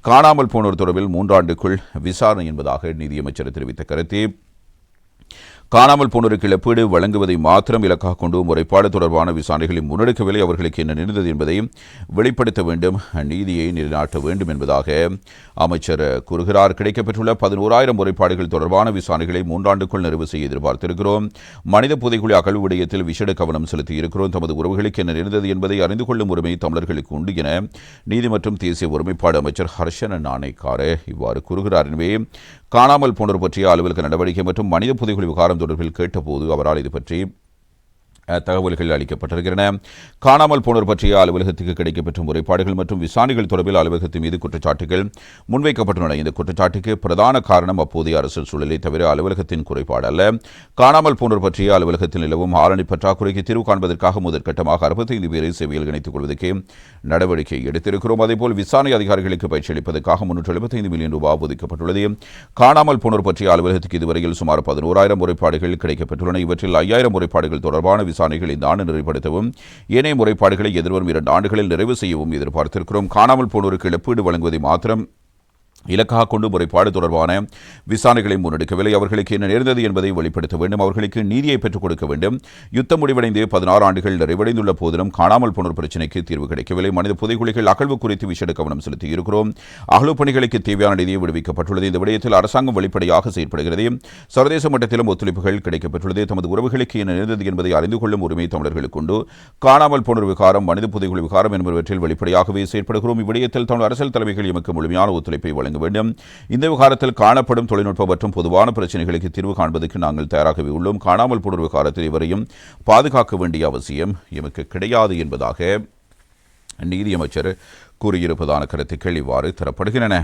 காணாமல் போனோர் தொடர்பில் மூன்றாண்டுக்குள் விசாரணை என்பதாக நிதியமைச்சர் தெரிவித்த கருத்து. காணாமல் போனோருக்கு இழப்பீடு வழங்குவதை மாத்திரம் இலக்காக கொண்டு முறைப்பாடு தொடர்பான விசாரணைகளை முன்னெடுக்கவில்லை. அவர்களுக்கு என்ன நேர்ந்தது என்பதை வெளிப்படுத்த வேண்டும். நீதியை நிலைநாட்ட வேண்டும் என்பதாக அமைச்சர் கூறுகிறார். கிடைக்கப்பெற்றுள்ள பதினோராயிரம் முறைப்பாடுகள் தொடர்பான விசாரணைகளை மூன்றாண்டுக்குள் நிறைவு செய்ய எதிர்பார்த்திருக்கிறோம். மனித புதைக்குழி அகழ்வு விடயத்தில் விசேட கவனம் செலுத்தியிருக்கிறோம். தமது உறவுகளுக்கு என்ன நேர்ந்தது என்பதை அறிந்து கொள்ளும் உரிமை தமிழர்களுக்கு உண்டு என நீதி மற்றும் தேசிய ஒருமைப்பாடு அமைச்சர் ஹர்ஷன நாணயக்கார இவ்வாறு கூறுகிறார். எனவே காணாமல் போனோர் பற்றிய அலுவலக நடவடிக்கை மற்றும் மனித புதைகுழி விவகாரம் தொடர்பில் கேட்டபோது அவரால் இது பற்றி தகவல்கள் அளிக்கப்பட்டிருக்கின்றன. காணாமல் போனோர் பற்றிய அலுவலகத்துக்கு கிடைக்கப்பெற்ற முறைப்பாடுகள் மற்றும் விசாரணைகள் தொடர்பில் அலுவலகத்தின் மீது குற்றச்சாட்டுகள் முன்வைக்கப்பட்டுள்ளன. இந்த குற்றச்சாட்டுக்கு பிரதான காரணம் அப்போதைய அரசியல் சூழலை தவிர அலுவலகத்தின் குறைபாடு அல்ல. காணாமல் போனோர் பற்றிய அலுவலகத்தில் நிலவும் ஆரணி பற்றாக்குறைக்கு தீர்வு காண்பதற்காக முதற்கட்டமாக அறுபத்தைந்து பேரை சேவையில் இணைத்துக் கொள்வதற்கு நடவடிக்கை எடுத்திருக்கிறோம். அதேபோல் விசாரணை அதிகாரிகளுக்கு பயிற்சி அளிப்பதற்காக முன்னூற்று எழுபத்தைந்து மில்லியன் ரூபாய் ஒதுக்கப்பட்டுள்ளது. காணாமல் போனோர் பற்றிய அலுவலகத்துக்கு இதுவரையில் சுமார் பதினோராயிரம் முறைப்பாடுகள் கிடைக்கப்பெற்றுள்ளன. இவற்றில் ஐயாயிரம் முறைப்பாடுகள் தொடர்பான விசாரணைகள் இந்த ஆண்டு நிறைப்படுத்தவும் ஏனைய முறைப்பாடுகளை எதிர்வரும் இரண்டு ஆண்டுகளில் நிறைவு செய்யவும் எதிர்பார்த்திருக்கிறோம். காணாமல் போனோருக்கு இழப்பீடு வழங்குவதை மாத்திரம் இலக்காக கொண்டு முறைப்பாடு தொடர்பான விசாரணைகளை முன்னெடுக்கவில்லை. அவர்களுக்கு என்ன நேர்ந்தது என்பதை வெளிப்படுத்த வேண்டும். அவர்களுக்கு நீதியை பெற்றுக் கொடுக்க வேண்டும். யுத்தம் முடிவடைந்து பதினாறு ஆண்டுகள் நிறைவடைந்துள்ள போதிலும் காணாமல் போனோர் பிரச்சினைக்கு தீர்வு கிடைக்கவில்லை. மனித புதைகுழிகள் அகழ்வு குறித்து விசேட கவனம் செலுத்தி இருக்கிறோம். அகழ்வு பணிகளுக்கு தேவையான நிதியை விடுவிக்கப்பட்டுள்ளது. இந்த விடயத்தில் அரசாங்கம் வெளிப்படையாக செயற்படுகிறது. சர்வதேச மட்டத்திலும் ஒத்துழைப்புகள் கிடைக்கப்பட்டுள்ளது. தமது உறவுகளுக்கு என்ன நேர்ந்தது என்பதை அறிந்து கொள்ளும் உரிமை தமிழர்களுக்கு உண்டு. காணாமல் போனோர் விகாரம் மனித புதைகுழி விகாரம் என்பவற்றில் வெளிப்படையாகவே செயற்படுகிறோம். இவ்விடயத்தில் தமிழ் அரசியல் தலைமைகள் எமக்கு முழுமையான ஒத்துழைப்பை வழங்க வேண்டும். இந்த விவகாரத்தில் காணப்படும் தொழில்நுட்ப மற்றும் பொதுவான பிரச்சனைகளுக்கு தீர்வு காண்பதற்கு நாங்கள் தயாராகவே உள்ளோம். காணாமல் போனோர் விவகாரத்தில் இவரையும் பாதுகாக்க வேண்டிய அவசியம் எமக்கு கிடையாது என்பதாக நீதியமைச்சர் கூறியிருப்பதான கருத்துக்கள் இவ்வாறு தரப்படுகின்றன.